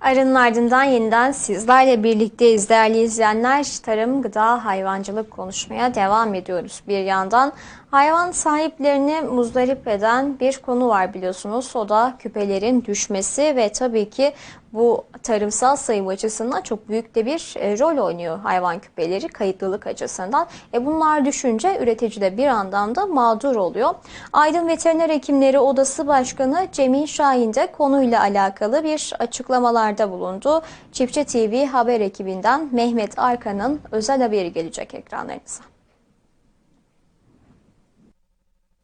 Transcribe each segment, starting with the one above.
Arının ardından yeniden sizlerle birlikteyiz değerli izleyenler. Tarım, gıda, hayvancılık konuşmaya devam ediyoruz. Bir yandan hayvan sahiplerini muzdarip eden bir konu var biliyorsunuz. O da küpelerin düşmesi ve tabii ki bu tarımsal sayım açısından çok büyük de bir e, rol oynuyor hayvan küpeleri kayıtlılık açısından. E bunlar düşünce üretici de bir anlamda mağdur oluyor. Aydın Veteriner Hekimleri Odası Başkanı Cemil Şahin de konuyla alakalı bir açıklamalarda bulundu. Çiftçi TV haber ekibinden Mehmet Arkan'ın özel haberi gelecek ekranlarınıza.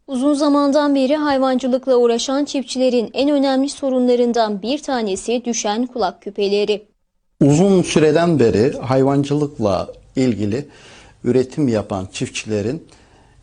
Uzun zamandan beri hayvancılıkla uğraşan çiftçilerin en önemli sorunlarından bir tanesi düşen kulak küpeleri. Uzun süreden beri hayvancılıkla ilgili üretim yapan çiftçilerin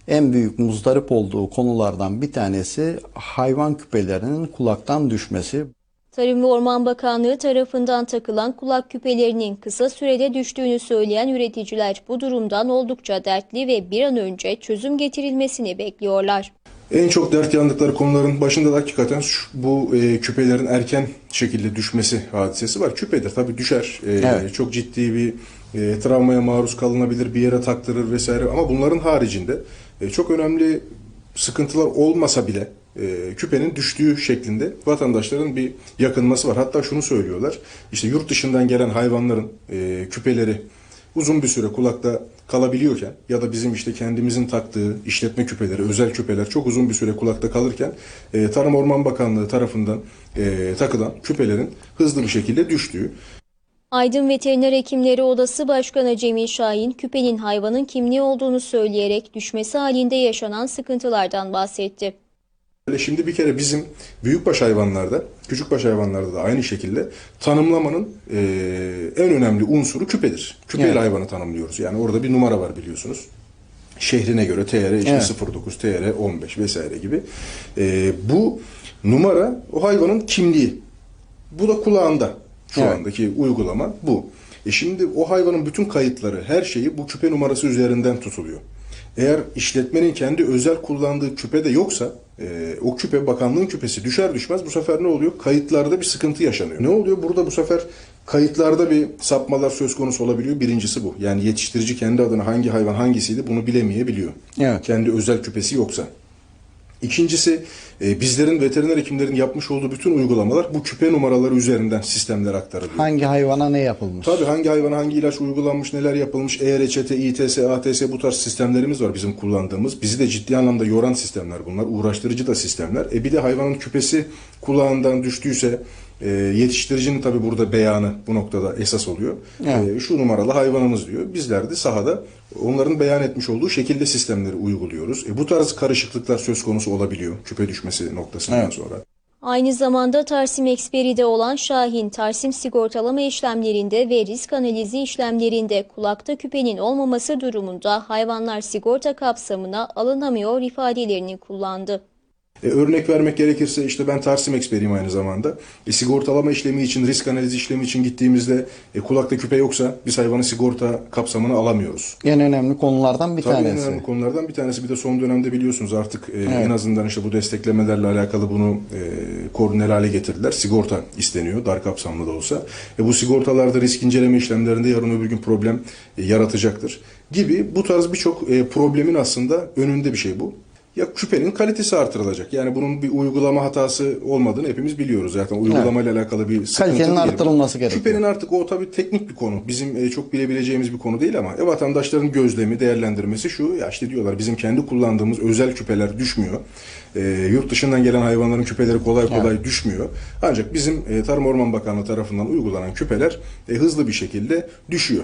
en büyük muzdarip olduğu konulardan bir tanesi hayvan küpelerinin kulaktan düşmesi. Tarım ve Orman Bakanlığı tarafından takılan kulak küpelerinin kısa sürede düştüğünü söyleyen üreticiler bu durumdan oldukça dertli ve bir an önce çözüm getirilmesini bekliyorlar. En çok dert yandıkları konuların başında da hakikaten şu- bu e, küpelerin erken şekilde düşmesi hadisesi var. Küpedir tabii düşer. E, Evet. Çok ciddi bir e, travmaya maruz kalınabilir, bir yere taktırır vesaire. Ama bunların haricinde e, çok önemli sıkıntılar olmasa bile e, küpenin düştüğü şeklinde vatandaşların bir yakınması var. Hatta şunu söylüyorlar. İşte yurt dışından gelen hayvanların e, küpeleri uzun bir süre kulakta kalabiliyorken ya da bizim işte kendimizin taktığı işletme küpeleri, özel küpeler çok uzun bir süre kulakta kalırken e, Tarım Orman Bakanlığı tarafından e, takılan küpelerin hızlı bir şekilde düştüğü Aydın Veteriner Hekimleri Odası Başkanı Cemil Şahin, küpenin hayvanın kimliği olduğunu söyleyerek düşmesi halinde yaşanan sıkıntılardan bahsetti. Böyle Şimdi bir kere bizim büyükbaş hayvanlarda, küçükbaş hayvanlarda da aynı şekilde tanımlamanın e, en önemli unsuru küpedir. Küpeyle Evet. hayvanı tanımlıyoruz. Yani orada bir numara var biliyorsunuz. Şehrine göre TR işte Evet. 09, TR 15 vesaire gibi. E, bu numara o hayvanın kimliği. Bu da kulağında. Şu Evet. andaki uygulama bu. E şimdi o hayvanın bütün kayıtları, her şeyi bu küpe numarası üzerinden tutuluyor. Eğer işletmenin kendi özel kullandığı küpe de yoksa e, o küpe bakanlığın küpesi düşer düşmez bu sefer ne oluyor? Kayıtlarda bir sıkıntı yaşanıyor. Ne oluyor? Burada bu sefer kayıtlarda bir sapmalar söz konusu olabiliyor. Birincisi bu. Yani yetiştirici kendi adına hangi hayvan hangisiydi bunu bilemeyebiliyor. Evet. Kendi özel küpesi yoksa. İkincisi e, bizlerin veteriner hekimlerin yapmış olduğu bütün uygulamalar bu küpe numaraları üzerinden sistemlere aktarılıyor. Hangi hayvana ne yapılmış? Tabii hangi hayvana hangi ilaç uygulanmış, neler yapılmış, e-reçete, İTS, ATS bu tarz sistemlerimiz var bizim kullandığımız. Bizi de ciddi anlamda yoran sistemler bunlar, uğraştırıcı da sistemler. E bir de hayvanın küpesi kulağından düştüyse e, yetiştiricinin tabii burada beyanı bu noktada esas oluyor. Evet. E, şu numaralı hayvanımız diyor. Bizler de sahada onların beyan etmiş olduğu şekilde sistemleri uyguluyoruz. E, bu tarz karışıklıklar söz konusu olabiliyor küpe düşmesi noktasından Evet. sonra. Aynı zamanda Tarsim Eksperi'de olan Şahin, Tarsim sigortalama işlemlerinde ve risk analizi işlemlerinde kulakta küpenin olmaması durumunda hayvanlar sigorta kapsamına alınamıyor ifadelerini kullandı. E, örnek vermek gerekirse işte ben Tarsim eksperiyim aynı zamanda. E, sigortalama işlemi için, risk analizi işlemi için gittiğimizde e, kulakta küpe yoksa biz hayvanı sigorta kapsamına alamıyoruz. En önemli konulardan bir Tabii en tanesi. önemli konulardan bir tanesi bir de son dönemde biliyorsunuz artık e, en azından işte bu desteklemelerle alakalı bunu e, koordineli hale getirdiler. Sigorta isteniyor dar kapsamlı da olsa. E, bu sigortalarda risk inceleme işlemlerinde yarın öbür gün problem e, yaratacaktır. Gibi bu tarz birçok e, problemin aslında önünde bir şey bu. Ya küpenin kalitesi artırılacak. Yani bunun bir uygulama hatası olmadığını hepimiz biliyoruz zaten. Uygulamayla alakalı bir sıkıntı Kalitenin değil. arttırılması gerekiyor. Küpenin artık o tabii teknik bir konu. Bizim e, çok bilebileceğimiz bir konu değil ama e, vatandaşların gözlemi, değerlendirmesi şu. Ya işte diyorlar bizim kendi kullandığımız özel küpeler düşmüyor. E, yurt dışından gelen hayvanların küpeleri kolay kolay düşmüyor. Ancak bizim e, Tarım Orman Bakanlığı tarafından uygulanan küpeler e, hızlı bir şekilde düşüyor.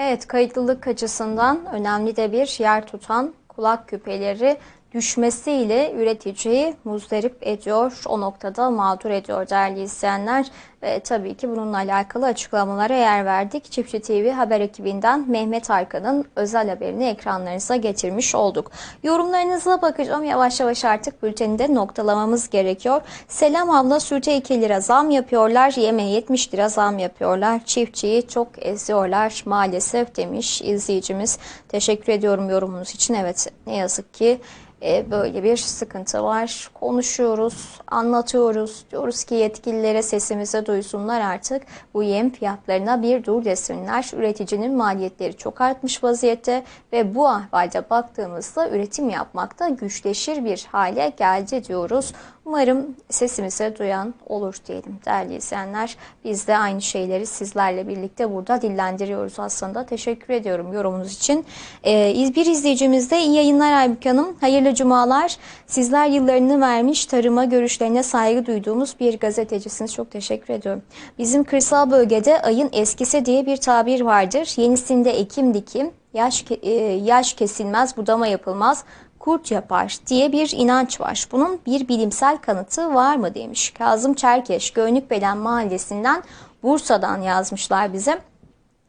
Evet, kayıtlılık açısından önemli de bir yer tutan kulak küpeleri düşmesiyle üreticiyi muzdarip ediyor. O noktada mağdur ediyor değerli izleyenler. Ve tabii ki bununla alakalı açıklamalara yer verdik. Çiftçi TV haber ekibinden Mehmet Arkan'ın özel haberini ekranlarınıza getirmiş olduk. Yorumlarınıza bakacağım. Yavaş yavaş artık bülteni de noktalamamız gerekiyor. Selam abla sürte 2 lira zam yapıyorlar. Yemeğe 70 lira zam yapıyorlar. Çiftçiyi çok eziyorlar maalesef demiş izleyicimiz. Teşekkür ediyorum yorumunuz için. Evet ne yazık ki e, böyle bir sıkıntı var. Konuşuyoruz, anlatıyoruz. Diyoruz ki yetkililere sesimizi duysunlar artık. Bu yem fiyatlarına bir dur desinler. Üreticinin maliyetleri çok artmış vaziyette ve bu ahvalde baktığımızda üretim yapmakta güçleşir bir hale geldi diyoruz. Umarım sesimizi duyan olur diyelim değerli izleyenler. Biz de aynı şeyleri sizlerle birlikte burada dillendiriyoruz aslında. Teşekkür ediyorum yorumunuz için. Ee, bir izleyicimiz de iyi yayınlar Aybüke Hanım. Hayırlı cumalar. Sizler yıllarını vermiş tarıma görüşlerine saygı duyduğumuz bir gazetecisiniz. Çok teşekkür ediyorum. Bizim kırsal bölgede ayın eskisi diye bir tabir vardır. Yenisinde ekim dikim, yaş, e, yaş kesilmez, budama yapılmaz kurt yapar diye bir inanç var. Bunun bir bilimsel kanıtı var mı demiş. Kazım Çerkeş, Göynükbelen Mahallesi'nden Bursa'dan yazmışlar bize.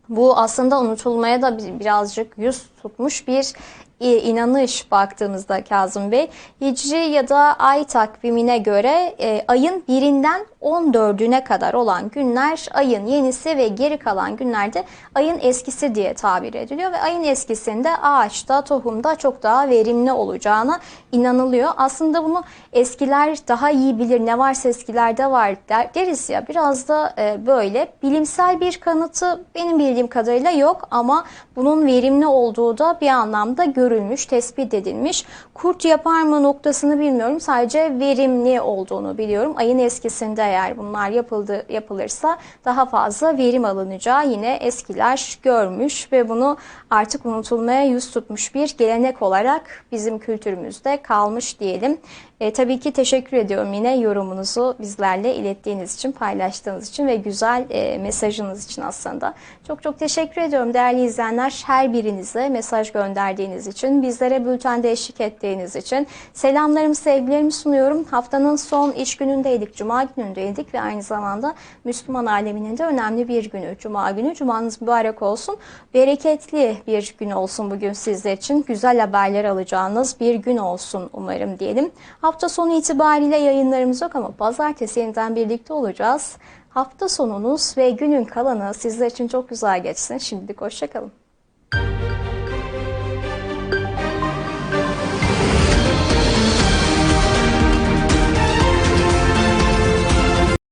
Bu aslında unutulmaya da bir- birazcık yüz tutmuş bir e, inanış baktığımızda Kazım Bey. Hicri ya da ay takvimine göre e, ayın birinden 14'üne kadar olan günler ayın yenisi ve geri kalan günlerde ayın eskisi diye tabir ediliyor ve ayın eskisinde ağaçta, tohumda çok daha verimli olacağına inanılıyor. Aslında bunu eskiler daha iyi bilir ne varsa eskilerde var der, deriz ya biraz da e, böyle bilimsel bir kanıtı benim bildiğim kadarıyla yok ama bunun verimli olduğu da bir anlamda görülmüş, tespit edilmiş. Kurt yapar mı noktasını bilmiyorum. Sadece verimli olduğunu biliyorum. Ayın eskisinde eğer bunlar yapıldı yapılırsa daha fazla verim alınacağı yine eskiler görmüş ve bunu artık unutulmaya yüz tutmuş bir gelenek olarak bizim kültürümüzde kalmış diyelim. E, tabii ki teşekkür ediyorum yine yorumunuzu bizlerle ilettiğiniz için, paylaştığınız için ve güzel e, mesajınız için aslında. Çok çok teşekkür ediyorum değerli izleyenler. Her birinize mesaj gönderdiğiniz için, bizlere bültende eşlik ettiğiniz için selamlarımı, sevgilerimi sunuyorum. Haftanın son iş günündeydik, cuma günündeydik ve aynı zamanda Müslüman aleminin de önemli bir günü. Cuma günü, cumanız mübarek olsun. Bereketli bir gün olsun bugün sizler için. Güzel haberler alacağınız bir gün olsun umarım diyelim. Hafta sonu itibariyle yayınlarımız yok ama pazartesi yeniden birlikte olacağız. Hafta sonunuz ve günün kalanı sizler için çok güzel geçsin. Şimdilik hoşçakalın.